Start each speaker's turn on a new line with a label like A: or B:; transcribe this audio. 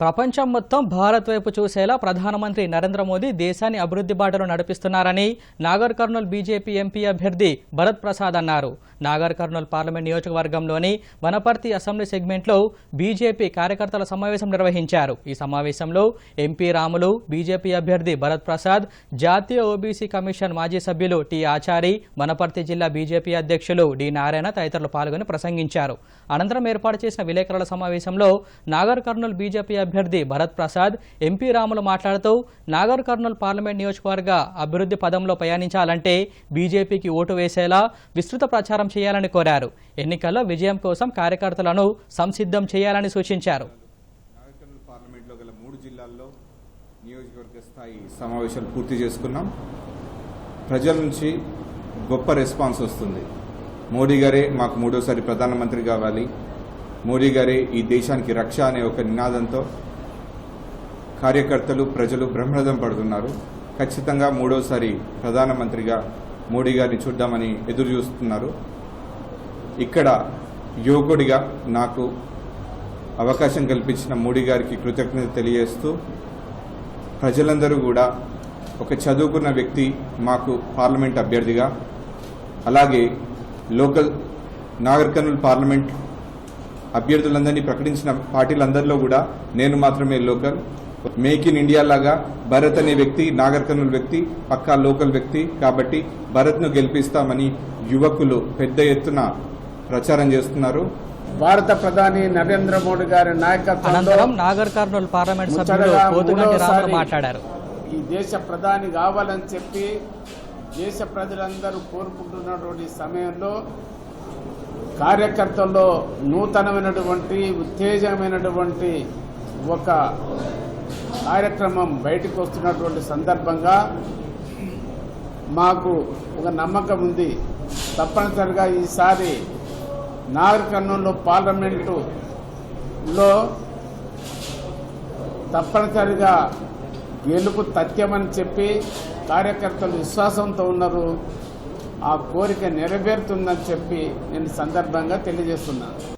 A: ప్రపంచం మొత్తం భారత్ వైపు చూసేలా ప్రధానమంత్రి నరేంద్ర మోదీ దేశాన్ని అభివృద్ధి బాటలో నడిపిస్తున్నారని నాగర్ కర్నూల్ బీజేపీ ఎంపీ అభ్యర్థి భరత్ ప్రసాద్ అన్నారు. నాగర్ కర్నూల్ పార్లమెంట్ నియోజకవర్గంలోని వనపర్తి అసెంబ్లీ సెగ్మెంట్లో బీజేపీ కార్యకర్తల సమావేశం నిర్వహించారు. ఈ సమావేశంలో ఎంపీ రాములు బీజేపీ అభ్యర్థి భరత్ ప్రసాద్ జాతీయ ఓబీసీ కమిషన్ మాజీ సభ్యులు టి ఆచారి వనపర్తి జిల్లా బీజేపీ అధ్యక్షులు డి నారాయణ తదితరులు పాల్గొని ప్రసంగించారు. అనంతరం ఏర్పాటు చేసిన విలేకరుల సమావేశంలో నాగర్ కర్నూల్ బీజేపీ అభ్యర్థి భరత్ ప్రసాద్ ఎంపీ రాములు మాట్లాడుతూ నాగర్ కర్నూలు పార్లమెంట్ నియోజకవర్గ అభివృద్ధి పదంలో ప్రయాణించాలంటే బీజేపీకి ఓటు వేసేలా విస్తృత ప్రచారం చేయాలని కోరారు. ఎన్నికల్లో విజయం కోసం కార్యకర్తలను సంసిద్ధం చేయాలని సూచించారు.
B: పార్లమెంట్లో గల మూడు జిల్లాల్లో నియోజకవర్గ స్థాయి సమావేశాలు పూర్తి చేసుకున్నాం. ప్రజల నుంచి గొప్ప రెస్పాన్స్ వస్తుంది. మోడీ గారే మాకు మూడోసారి ప్రధానమంత్రి కావాలి మోడీ గారే ఈ దేశానికి రక్ష అనే ఒక నినాదంతో కార్యకర్తలు ప్రజలు బ్రహ్మరథం పడుతున్నారు. ఖచ్చితంగా మూడోసారి ప్రధానమంత్రిగా మోడీ గారిని చూద్దామని ఎదురు చూస్తున్నారు. ఇక్కడ యువకుడిగా నాకు అవకాశం కల్పించిన మోడీ గారికి కృతజ్ఞత తెలియజేస్తూ ప్రజలందరూ కూడా ఒక చదువుకున్న వ్యక్తి మాకు పార్లమెంట్ అభ్యర్థిగా అలాగే లోకల్ నాగర్ పార్లమెంట్ అభ్యర్థులందరినీ ప్రకటించిన పార్టీలందరిలో కూడా నేను మాత్రమే లోకల్. మేక్ ఇన్ ఇండియా లాగా భరత్ అనే వ్యక్తి నాగర్ కర్నూల్ వ్యక్తి పక్కా లోకల్ వ్యక్తి. కాబట్టి భరత్ను గెలిపిస్తామని యువకులు పెద్ద ఎత్తున ప్రచారం చేస్తున్నారు.
C: భారత ప్రధాని నరేంద్ర మోడీ గారి నాయకత్వంలో
A: నాగర్ కర్నూల్ పార్లమెంట్ సభ్యులు మాట్లాడారు.
C: ఈ దేశ ప్రధాని కావాలని చెప్పి దేశ ప్రజలందరూ కోరుకుంటున్నటువంటి సమయంలో కార్యకర్తల్లో నూతనమైనటువంటి ఉత్తేజమైనటువంటి ఒక కార్యక్రమం బయటకు వస్తున్నటువంటి సందర్భంగా మాకు ఒక నమ్మకం ఉంది. తప్పనిసరిగా ఈసారి నాగర్ కర్నూలు పార్లమెంటులో తప్పనిసరిగా గెలుపు తథ్యమని చెప్పి కార్యకర్తలు విశ్వాసంతో ఉన్నారు. ఆ కోరిక నెరవేరుతుందని చెప్పి నేను సందర్భంగా తెలియజేస్తున్నాను.